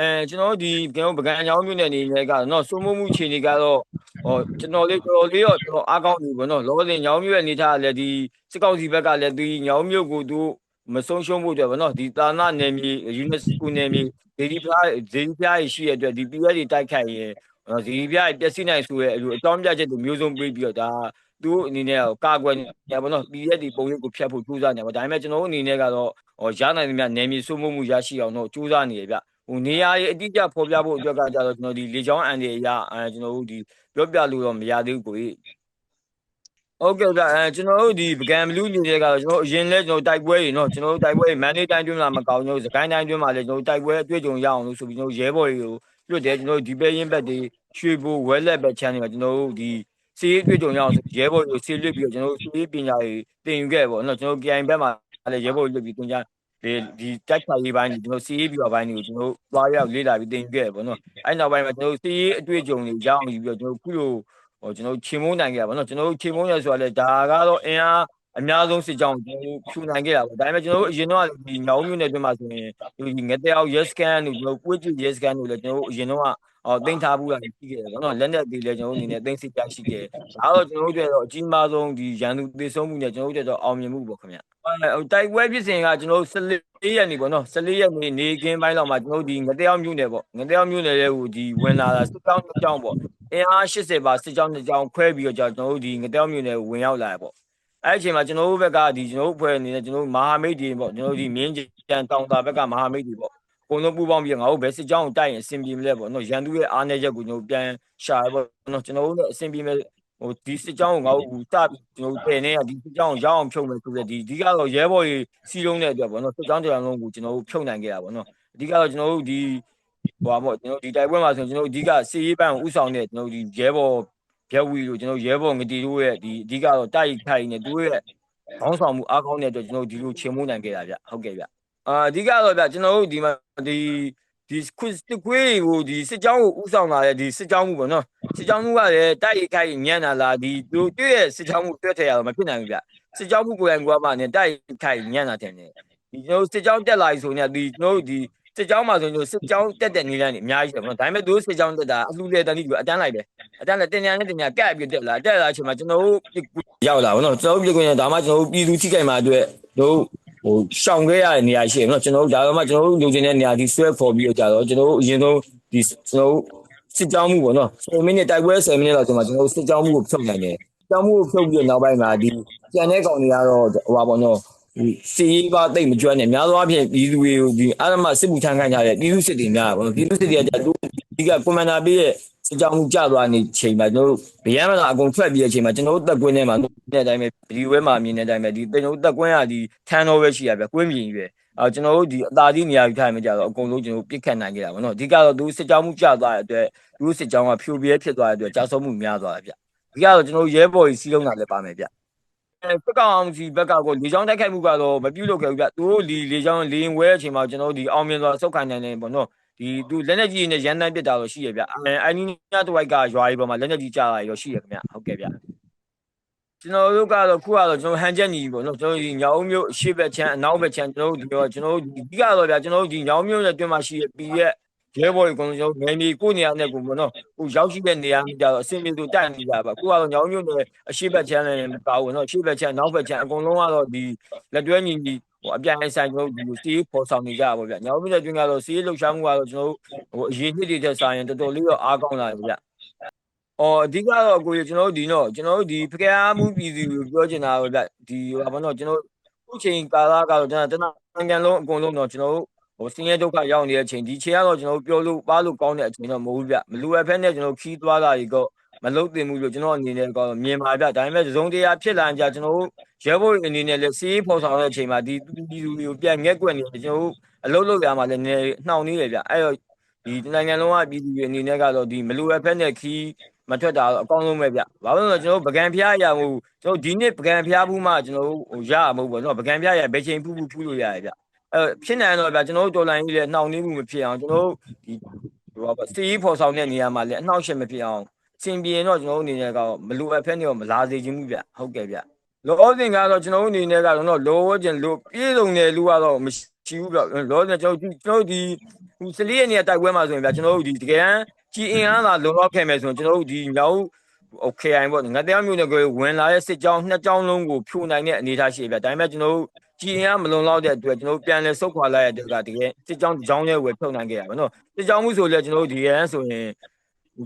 အဲကျွန်တော်တို့ဒီကျွန်တော်ပကံအကြောင်းမျိုးနဲ့အနေနဲ့ကတော့စိုးမိုးမှုခြေနေကတော့ဟောကျွန်တော်လေးတော်တော်လေးတော့ကျွန်တော်အားကောင်းပြီပေါ့နော်လောဆယ်ညောင်းမျိုးရဲ့အနေထားကလည်းဒီစစ်ကောက်စီဘက်ကလည်းဒီညောင်းမျိုးကိုသူမဆုံးရှုံးဖို့အတွက်ပေါ့နော်ဒီတာနာနယ်မြေယူနက်စကိုနယ်မြေဒေဒီဖလားဒေဒီဖလားရှိရတဲ့အတွက်ဒီ PS တွေတိုက်ခိုက်ရင်ဒီဒီဖလားပျက်စီးနိုင်ဆိုရဲအလိုအကြောင်းပြချက်တွေမျိုးစုံပြေးပြီးတော့ဒါသူအနေနဲ့ကာကွယ်နေပေါ့နော် PS တွေပုံရိပ်ကိုဖျက်ဖို့ကြိုးစားနေပါဒါပေမဲ့ကျွန်တော်တို့အနေနဲ့ကတော့ဟောရနိုင်သမျှနယ်မြေစိုးမိုးမှုရရှိအောင်တော့ကြိုးစားနေရဗျ ဟိုနေရာရေးအတိအကျဖော်ပြဖို့အတွက်ကကြတော့ကျွန်တော်ဒီလေချောင်းအန်ဒီအရာအဲကျွန်တော်တို့ဒီပြောပြလို့တော့မရသေးဘူးကိုကြီးဟုတ်ကဲ့ဗျအဲကျွန်တော်တို့ဒီပကံဘလူးနေတဲ့ကတော့ကျွန်တော်အရင်လဲကျွန်တော်တိုက်ပွဲတွေနော်ကျွန်တော်တို့တိုက်ပွဲမန်နေတိုင်းတွင်းမှာမကောင်းကျွန်တော်စကိုင်းတိုင်းတွင်းမှာလဲကျွန်တော်တိုက်ပွဲအတွေ့အကြုံရအောင်လို့ဆိုပြီးကျွန်တော်ရဲဘော်တွေကိုလွတ်တယ်ကျွန်တော်ဒီပဲရင်ဘက်တွေရွှေဘိုးဝဲလက်ဘက်ချမ်းတွေမှာကျွန်တော်တို့ဒီစီးရေးတွေ့ကြုံရအောင်ဆိုရဲဘော်တွေကိုစီးလွတ်ပြီးတော့ကျွန်တော်တို့စီးရေးပညာတွေတင်ယူခဲ့ပေါ့နော်ကျွန်တော် KI ဘက်မှာလဲရဲဘော်တွေလွတ်ပြီးတင်ကြ ဒီဒီတိုက်ခိုက်ရေးပိုင်းကျွန်တော်စီးရေးပြပါပိုင်းတွေကိုကျွန်တော်သွားရောက်လေ့လာပြီးတင်ယူခဲ့ပေါ့နော်အဲ့နောက်ပိုင်းမှာကျွန်တော်စီးရေးအတွေ့အကြုံတွေရအောင်ယူပြီးတော့ကျွန်တော်ခုလိုဟိုကျွန်တော်ချေမုန်းနိုင်ခဲ့တာပေါ့နော်ကျွန်တော်ချေမုန်းရဆိုတာလေဒါကတော့အင်အားအများဆုံးစစ်ကြောင်းကျွန်တော်ဖြူနိုင်ခဲ့တာပေါ့ဒါပေမဲ့ကျွန်တော်အရင်တော့ဒီညောင်မြို့နယ်အတွင်းမှာဆိုရင်ဒီငတဲ့အောင် yes scan တို့ကျွန်တော်ကိုကြည့် yes scan တို့လည်းကျွန်တော်အရင်တော့ အော်တင်ထားဘူးလားရှိခဲ့တယ်ပေါ့နော်လက်နဲ့ဒီလည်းကျွန်တော်အနေနဲ့တင်စစ်ပြရှိခဲ့ဒါတော့ကျွန်တော်တို့တော့အကြီးမားဆုံးဒီရန်သူသေဆုံးမှုနဲ့ကျွန်တော်တို့တော့အောင်မြင်မှုပေါ့ခင်ဗျတိုက်ပွဲဖြစ်စဉ်ကကျွန်တော်14ရက်နေပေါ့နော်14ရက်နေနေကင်းပိုင်းလောက်မှာကျွန်တော်ဒီငတဲ့အောင်မြို့နယ်ပေါ့ငတဲ့အောင်မြို့နယ်ရဲ့ဟိုဒီဝင်လာတာစစ်ကြောင်းတစ်ကြောင်းပေါ့အင်အား80ပါစစ်ကြောင်းတစ်ကြောင်းခွဲပြီးတော့ကျွန်တော်တို့ဒီငတဲ့အောင်မြို့နယ်ကိုဝင်ရောက်လာပေါ့အဲ့အချိန်မှာကျွန်တော်တို့ဘက်ကဒီကျွန်တော်တို့ဖွဲ့နေတဲ့ကျွန်တော်တို့မဟာမိတ်တွေပေါ့ကျွန်တော်တို့ဒီမင်းကျန်တောင်တာဘက်ကမဟာမိတ်တွေပေါ့ အကုန်လုံးပူပေါင်းပြီးငါတို့ဘယ်စစ်ကြောင်းကိုတိုက်ရင်အဆင်ပြေမလဲပေါ့နော်ရန်သူရဲ့အားနည်းချက်ကိုကျွန်တော်ပြန်ရှာရပေါ့နော်ကျွန်တော်တို့လည်းအဆင်ပြေမယ်ဟိုဒီစစ်ကြောင်းကိုငါတို့စပြီးကျွန်တော်တင်နေတာဒီစစ်ကြောင်းကိုရောက်အောင်ဖြုတ်မယ်ဆိုတဲ့ဒီအဓိကတော့ရဲဘော်ကြီးစီးလုံးတဲ့အတွက်ပေါ့နော်စစ်ကြောင်းတရားလုံးကိုကျွန်တော်တို့ဖြုတ်နိုင်ခဲ့တာပေါ့နော်အဓိကတော့ကျွန်တော်တို့ဒီဟိုပါပေါ့ကျွန်တော်ဒီတိုက်ပွဲမှာဆိုရင်ကျွန်တော်တို့အဓိကစီရေးပန်းကိုဥဆောင်တဲ့ကျွန်တော်တို့ဒီရဲဘော်ပြက်ဝီတို့ကျွန်တော်ရဲဘော်ငတီတို့ရဲ့ဒီအဓိကတော့တိုက်ခိုက်နေသူတို့ရဲ့ခေါင်းဆောင်မှုအားကောင်းတဲ့အတွက်ကျွန်တော်တို့ဒီလိုချေမှုန်းနိုင်ခဲ့တာဗျဟုတ်ကဲ့ဗျ အာအဓိကတော့ဗျကျွန်တော်တို့ဒီမှာဒီဒီခွစ်ခွေးကိုဒီစစ်ကြောင်းကိုဥဆောင်လာတဲ့ဒီစစ်ကြောင်းမှုပေါ့နော်စစ်ကြောင်းမှုကလည်းတိုက်ခိုက်ညံ့လာလားဒီသူတွေ့ရဲ့စစ်ကြောင်းမှုတွေ့ထရအောင်မဖြစ်နိုင်ဘူးဗျစစ်ကြောင်းမှုကိုယ်တိုင်ကမှနဲ့တိုက်ခိုက်ညံ့လာတယ်နေဒီကျွန်တော်စစ်ကြောင်းတက်လာပြီဆိုရင်ဒီကျွန်တော်တို့ဒီစစ်ကြောင်းမှာဆိုရင်စစ်ကြောင်းတက်တဲ့နေလမ်းနေအများကြီးတယ်ပေါ့နော်ဒါပေမဲ့သူစစ်ကြောင်းတက်တာအလှူလေတန်ကြီးကအတန်းလိုက်ပဲအတန်းလည်းတင်ညာနဲ့တင်ညာကပ်ပြီးတက်လာတက်လာအချိန်မှာကျွန်တော်တို့ရောက်လာပေါ့နော်ကျွန်တော်တို့ပြည်ကွင်းဒါမှကျွန်တော်တို့ပြည်သူထိခိုက်မှာအတွက်တို့ ဟိုရှောင်ခဲ့ရတဲ့နေရာရှိတယ်နော်ကျွန်တော်တို့ဒါတော့မှကျွန်တော်တို့လူချင်းတဲ့နေရာဒီဆွဲဖော်ပြီးတော့ကြတော့ကျွန်တော်တို့အရင်ဆုံးဒီကျွန်တော်တို့စစ်ကြောင်းမှုပေါ့နော်10မိနစ်တိုက်ပွဲ10မိနစ်လောက်ကျွန်တော်ကျွန်တော်တို့စစ်ကြောင်းမှုကိုဖြုတ်နိုင်တယ်စစ်ကြောင်းမှုကိုဖြုတ်ပြီးနောက်ပိုင်းမှာဒီကျန်တဲ့ကောင်တွေကတော့ဟိုပါပေါ့နော်ဒီစီးပါတိတ်မကျွမ်းနဲ့များသောအားဖြင့်ဒီလူတွေကိုဒီအာရမစစ်မှုထမ်းခိုင်းကြတဲ့ပြည်သူစစ်တွေများပေါ့နော်ပြည်သူစစ်တွေကသူဒီကကွန်မန်ဒါပေးရဲ့ စစ်ကြောင်းမှုကြသွားနေချိန်မှာကျွန်တော်တို့ဗျမ်းမလာအကုန်ထွက်ပြီးတဲ့အချိန်မှာကျွန်တော်တို့တက်ကွင်းထဲမှာတဲ့အတိုင်းပဲဒီဝဲမှာမြင်တဲ့အတိုင်းပဲဒီကျွန်တော်တို့တက်ကွင်းကဒီထန်းတော်ပဲရှိရဗျကွင်းမြင်ကြီးပဲအာကျွန်တော်တို့ဒီအသာကြီးနေရာကြီးထိုင်မှကြတော့အကုန်လုံးကျွန်တော်တို့ပြစ်ခတ်နိုင်ကြတာပေါ့နော်အဓိကတော့သူစစ်ကြောင်းမှုကြသွားတဲ့အတွက်သူစစ်ကြောင်းကဖြိုပြဲဖြစ်သွားတဲ့အတွက်ကြာဆုံးမှုများသွားတယ်ဗျဒီကတော့ကျွန်တော်တို့ရဲဘော်ကြီးစီးလုံးတာလည်းပါမယ်ဗျအဲစက်ကောင်အောင်စီဘက်ကကိုလေချောင်းတိုက်ခိုက်မှုကတော့မပြုတ်လို့ခဲ့ဘူးဗျသူတို့ဒီလေချောင်းလေရင်ဝဲအချိန်မှာကျွန်တော်တို့ဒီအောင်မြင်စွာဆုတ်ခိုင်းနိုင်တယ်ပေါ့နော် ဒီသူလက်လက်ကြီးနဲ့ရန်တန်းပစ်တာတော့ရှိရဗျအဲအနီးညတဝိုက်ကရွာကြီးပေါ်မှာလက်လက်ကြီးကြားတာရောရှိရခင်ဗျဟုတ်ကဲ့ဗျကျွန်တော်တို့ကတော့ခုကတော့ကျွန်တော်ဟန်ချက်ညီပေါ့နော်ကျွန်တော်ဒီညောင်မျိုးအရှိဘက်ချမ်းအနောက်ဘက်ချမ်းကျွန်တော်တို့ကျွန်တော်တို့ဒီကတော့ဗျကျွန်တော်တို့ဒီညောင်မျိုးနဲ့တွင်မှာရှိရပြီးရဲ့ရဲဘော်ကြီးကတော့ကျွန်တော်နယ်မြေကိုနေရာနဲ့ကိုပေါ့နော်ဟိုရောက်ရှိတဲ့နေရာမှာကြတော့အစင်ပြေသူတိုက်နေကြပါခုကတော့ညောင်မျိုးနဲ့အရှိဘက်ချမ်းလည်းမပါဘူးနော်အရှိဘက်ချမ်းနောက်ဘက်ချမ်းအကုန်လုံးကတော့ဒီလက်တွဲညီညီ ဟိုအပြိုင်ဆိုင်ကျွန်တော်ဒီစီးပေါ်ဆောင်နေကြပါဗျ။ညောင်မြင့်တွင်ကတော့စီးလှုပ်ရှားမှုကတော့ကျွန်တော်ဟိုအရင်နှစ်တွေတက်ဆိုင်ရင်တော်တော်လေးတော့အားကောင်းလာတယ်ဗျ။အော်အဓိကတော့ကိုကျွန်တော်တို့ဒီတော့ကျွန်တော်တို့ဒီဖကဲမှုပြည်သူကိုပြောချင်တာပဲဗျ။ဒီဟိုဘာလို့ကျွန်တော်ခုချိန်ကာလကတော့ကျွန်တော်တနင်္ဂနွေလုံးအကုန်လုံးတော့ကျွန်တော်တို့ဟိုစင်းရဲဒုက္ခရောက်နေတဲ့အချိန်ဒီချိန်ကတော့ကျွန်တော်တို့ပြောလို့ပါလို့ကောင်းတဲ့အချိန်တော့မဟုတ်ဘူးဗျ။မလူအပ်ဖက်နဲ့ကျွန်တော်ခီးသွားတာကြီးတော့မလုတ်တင်ဘူးလို့ကျွန်တော်အနေနဲ့ကတော့မြင်ပါဗျဒါပေမဲ့သုံးတရားဖြစ်လာကြကျွန်တော်တို့ရဲဘော်အနေနဲ့လည်းစီးဖော်ဆောင်တဲ့အချိန်မှာဒီဒီလူတွေကိုပြန်ငက်ကွက်နေတယ်ကျွန်တော်တို့အလုတ်လုတ်ရမှာလည်းနည်းနှောင်နေတယ်ဗျအဲ့တော့ဒီနိုင်ငံလုံးကပြည်သူတွေအနေနဲ့ကတော့ဒီမလူအဖက်နဲ့ခီးမထွက်တာတော့အကောင်းဆုံးပဲဗျဘာလို့လဲဆိုတော့ကျွန်တော်ပကံဖျားရမှုကျွန်တော်ဒီနေ့ပကံဖျားဘူးမှကျွန်တော်ဟိုရမှာမဟုတ်ဘူးကျွန်တော်ပကံဖျားရဘယ်ချိန်ဖူးဖူးဖူးလို့ရတယ်ဗျအဲ့ဖြစ်နိုင်တော့ဗျကျွန်တော်တို့တော်လိုင်းကြီးလည်းနှောင်နေမှုမဖြစ်အောင်ကျွန်တော်တို့ဒီဟိုပါစီးဖော်ဆောင်တဲ့နေရာမှာလည်းအနှောက်အယှက်မဖြစ်အောင်စင်ပြေတော့ကျွန်တော်တို့အနေနဲ့ကတော့မလိုအပ်ဖက်နေတော့မလာစေချင်ဘူးဗျဟုတ်ကဲ့ဗျ လောစင်ကတော့ကျွန်တော်တို့အနေနဲ့ကတော့တော့လောကျင်လို့ပြေဆုံးတယ်လူကတော့မရှိဘူးပြလောစင်ကျွန်တော်တို့ကျွန်တော်တို့ဒီဟိုစလေးရဲ့နေရာတိုက်ပွဲမှာဆိုရင်ဗျကျွန်တော်တို့ဒီတကယ်တမ်းကြီးအင်အားသာလုံလောက်ခဲ့မယ်ဆိုရင်ကျွန်တော်တို့ဒီမြောက် OKI ပေါ့ငါတရားမျိုးနဲ့ကိုဝင်လာတဲ့စစ်ကြောင်းနှစ်ကြောင်းလုံးကိုဖြိုနိုင်တဲ့အနေအထားရှိပြဒါပေမဲ့ကျွန်တော်တို့ကြီးအင်အားမလုံလောက်တဲ့အတွက်ကျွန်တော်တို့ပြန်လဲဆုတ်ခွာလိုက်ရတဲ့ကတကယ်စစ်ကြောင်းတစ်ကြောင်းရဲ့ဝယ်ဖြုတ်နိုင်ခဲ့ရပါတော့စစ်ကြောင်းမှုဆိုလဲကျွန်တော်တို့ဒီရန်ဆိုရင်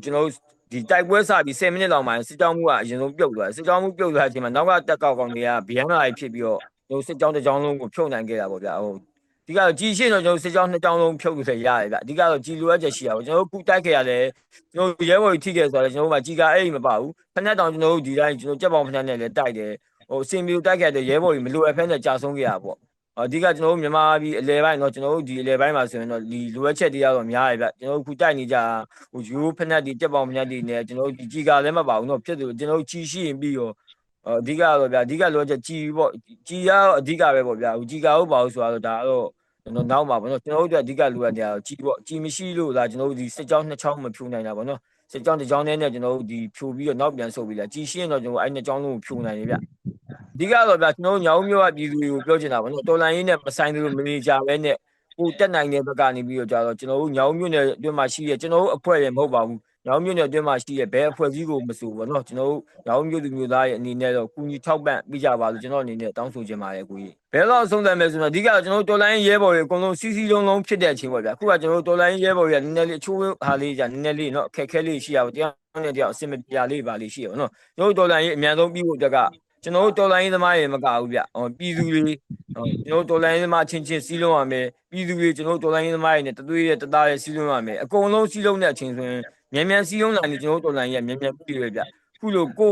ကျွန်တော်တို့ ဒီတိုက်ပွဲစပြီး10မိနစ်လောက်မှစစ်ကြောင်းမှုကအရင်ဆုံးပြုတ်သွားတယ်စစ်ကြောင်းမှုပြုတ်သွားတဲ့အချိန်မှာနောက်ကတက်ကောက်ကောင်တွေကဗျမ်းလာဖြစ်ပြီးတော့ကျွန်တော်စစ်ကြောင်းတစ်ကြောင်းလုံးကိုဖြုတ်နိုင်ခဲ့တာပေါ့ဗျာဟိုဒီကတော့ကြည်ရှင်းတော့ကျွန်တော်စစ်ကြောင်းနှစ်ကြောင်းလုံးဖြုတ်လို့ဆက်ရတယ်ဗျအဓိကတော့ကြည်လိုအပ်ချက်ရှိတာပေါ့ကျွန်တော်တို့ခုတိုက်ခဲ့ရတယ်ကျွန်တော်ရဲဘော်ကြီးထိခဲ့ဆိုတော့ကျွန်တော်တို့ကကြည်ကအဲ့ဒီမပါဘူးဖက်နဲ့တောင်ကျွန်တော်တို့ဒီတိုင်းကျွန်တော်ကြက်ပေါင်ဖက်နဲ့လည်းတိုက်တယ်ဟိုစင်မီကိုတိုက်ခဲ့တဲ့ရဲဘော်ကြီးမလိုအပ်ဖက်နဲ့ကြာဆုံးခဲ့ရပေါ့ အဓိကကျွန်တော်တို့မြန်မာပြည်အလဲပိုင်းเนาะကျွန်တော်တို့ဒီအလဲပိုင်းမှာဆိုရင်တော့ဒီလိုအပ်ချက်တွေကတော့များတယ်ဗျကျွန်တော်တို့ခုတိုက်နေကြဟိုယူဖက်နဲ့ဒီကြက်ပေါင်ဖက်နဲ့ဒီနဲ့ကျွန်တော်တို့ဒီကြည်ကလည်းမပါဘူးเนาะဖြစ်တယ်ကျွန်တော်တို့ကြည်ရှိရင်ပြီးတော့အဓိကတော့ဗျအဓိကလိုချက်ကြည်ပေါ့ကြည်ရအဓိကပဲပေါ့ဗျာကြည်ကဟုတ်ပါဘူးဆိုတော့ဒါတော့ကျွန်တော်နောက်မှာပေါ့နော်ကျွန်တော်တို့အဓိကလိုရတဲ့ကြည်ပေါ့ကြည်မရှိလို့လားကျွန်တော်တို့ဒီစစ်ကြောင်းနှစ်ချောင်းမဖြူနိုင်တာပေါ့နော် စစ်ကြောင်းတစ်ကြောင်းနဲ့ကျွန်တော်တို့ဒီဖြူပြီးတော့နောက်ပြန်ဆုတ်ပြီးလာကြည်ရှိရင်တော့ကျွန်တော်အဲ့နှစ်ကြောင်းလုံးကိုဖြူနိုင်တယ်ဗျအဓိကတော့ဗျကျွန်တော်တို့ညောင်မျိုးကပြည်သူတွေကိုပြောချင်တာပေါ့နော်တော်လိုင်းရင်းနဲ့မဆိုင်သူမနေကြပဲနဲ့ကိုတက်နိုင်တဲ့ဘက်ကနေပြီးတော့ကြတော့ကျွန်တော်တို့ညောင်မျိုးနဲ့အတွင်းမှာရှိတဲ့ကျွန်တော်တို့အဖွဲ့ရမဟုတ်ပါဘူး ညောင်မျိုးနဲ့အတွင်းမှာရှိတဲ့ဘဲအဖွဲ့ကြီးကိုမဆိုပေါ့နော်ကျွန်တော်တို့ညောင်မျိုးသူမျိုးသားရဲ့အနေနဲ့တော့ကူညီထောက်ပံ့ပေးကြပါလို့ကျွန်တော်အနေနဲ့တောင်းဆိုချင်ပါတယ်ကိုကြီးဘဲတော့ဆုံးသက်မယ်ဆိုတော့အဓိကတော့ကျွန်တော်တို့တော်လိုင်းရဲဘော်တွေအကုန်လုံးစီစီလုံးလုံးဖြစ်တဲ့အချိန်ပေါ့ဗျာအခုကကျွန်တော်တို့တော်လိုင်းရဲဘော်တွေကနည်းနည်းလေးအချိုးဟာလေးじゃနည်းနည်းလေးနော်အခက်ခဲလေးရှိရပါတရားနဲ့တရားအဆင်မပြေလေးပါလေးရှိရပါနော်ကျွန်တော်တို့တော်လိုင်းရေးအများဆုံးပြီးဖို့အတွက်ကကျွန်တော်တို့တော်လိုင်းရေးသမားတွေမကဘူးဗျဟောပြည်သူတွေကျွန်တော်တို့တော်လိုင်းရေးသမားချင်းချင်းစီးလုံးရမယ်ပြည်သူတွေကျွန်တော်တို့တော်လိုင်းရေးသမားတွေနဲ့တသွေးရဲ့တသားရဲ့စီးလုံးရမယ်အကုန်လုံးစီးလုံးတဲ့အချိန်ဆိုရင် မြန်မြန်စီးလုံးလာနေကျွန်တော်တို့တော်လိုင်းရေးမြန်မြန်ပြီးရဗျခုလိုကို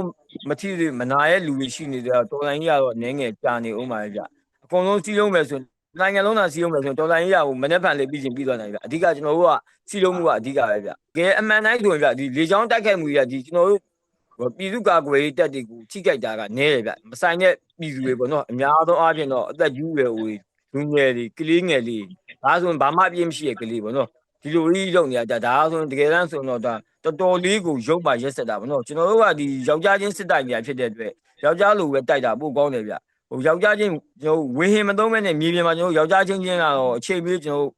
မထီတွေမနာရဲ့လူတွေရှိနေတော့တော်လိုင်းရေးကတော့နည်းငယ်ကြာနေအောင်ပါဗျအကုန်လုံးစီးလုံးမယ်ဆိုရင်နိုင်ငံလုံးသာစီးလုံးမယ်ဆိုရင်တော်လိုင်းရေးရကိုမနေ့ဖန်လေးပြီးချင်းပြီးသွားနိုင်ဗျအဓိကကျွန်တော်တို့ကစီးလုံးမှုကအဓိကပဲဗျကဲအမှန်တိုင်းဆိုရင်ဗျဒီလေချောင်းတိုက်ခိုက်မှုကြီးကဒီကျွန်တော်တို့ပြည်သူ့ကာကွယ်ရေးတပ်တွေကိုထိကြိုက်တာကနည်းတယ်ဗျမဆိုင်တဲ့ပြည်သူတွေပေါ့နော်အများသောအားဖြင့်တော့အသက်ကြီးရွယ်ဦးလူငယ်တွေကလေးငယ်လေးဒါဆိုရင်ဘာမှအပြည့်မရှိရဲ့ကလေးပေါ့နော် ဒီလိုကြီးလုပ်နေရတာဒါဆိုရင်တကယ်တမ်းဆိုတော့ဒါတော်တော်လေးကိုရုပ်ပါရက်ဆက်တာပေါ့နော်ကျွန်တော်တို့ကဒီယောက်ျားချင်းစစ်တိုင်များဖြစ်တဲ့အတွက်ယောက်ျားလိုပဲတိုက်တာပို့ကောင်းတယ်ဗျဟိုယောက်ျားချင်းကျွန်တော်ဝင်းဟင်မသုံးမဲ့နဲ့မြေပြင်မှာကျွန်တော်ယောက်ျားချင်းချင်းကတော့အချိန်ပြီးကျွန်တော်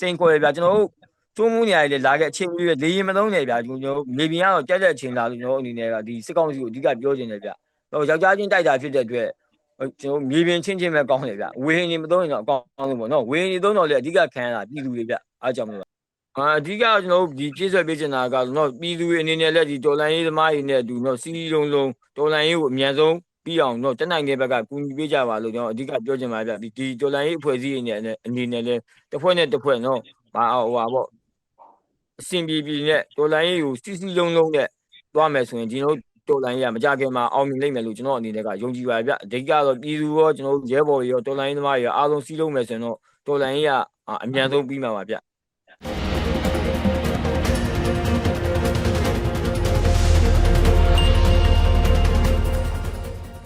စိန်ခေါ်ရဗျကျွန်တော်တို့သုံးမှုနေရာတွေလာခဲ့အချိန်ပြီးလေရင်မသုံးနေဗျကျွန်တော်မြေပြင်ကတော့ကြက်ကြက်ချင်းလာလို့ကျွန်တော်အနေနဲ့ကဒီစစ်ကောင်စီကိုအဓိကပြောချင်တယ်ဗျဟိုယောက်ျားချင်းတိုက်တာဖြစ်တဲ့အတွက် ကျွန်တော်မြေပြင်ချင်းချင်းပဲကောင်းတယ်ဗျဝင်းဟင်မသုံးရင်တော့အကောင်းဆုံးပေါ့နော်ဝင်းဟင်သုံးတော့လေအဓိကခံရတာပြည်သူတွေဗျအားကြောင့်မလို့အာအဓိကကျွန်တော်ဒီပြည့်စွက်ပေးချင်တာကတော့ပြည်သူတွေအနေနဲ့လည်းဒီတော်လိုင်းရေးသမားတွေနဲ့အတူတော့စီးလုံးလုံးတော်လိုင်းရေးကိုအမြန်ဆုံးပြီးအောင်တော့တက်နိုင်တဲ့ဘက်ကကူညီပေးကြပါလို့ကျွန်တော်အဓိကပြောချင်ပါဗျဒီဒီတော်လိုင်းရေးအဖွဲ့အစည်းတွေနဲ့အနေနဲ့လည်းတစ်ဖွဲ့နဲ့တစ်ဖွဲ့နော်ဟာဟိုပါပေါ့အစဉ်ပြေပြေနဲ့တော်လိုင်းရေးကိုစီးစီးလုံးလုံးနဲ့သွားမယ်ဆိုရင်ဒီလိုတော် လိုင်းရေးကမကြခင်မှာအောင်မြင်လိမ့်မယ်လို့ကျွန်တော်အနေနဲ့ကယုံကြည်ပါဗျအဓိကတော့ပြည်သူရောကျွန်တော်ရဲဘော်တွေရောတော်လိုင်းရေးသမားတွေရောအားလုံးစီးလုံးမယ်ဆိုရင်တော့တော်လိုင်းရေးကအမြန်ဆုံးပြီးမှာပါဗျ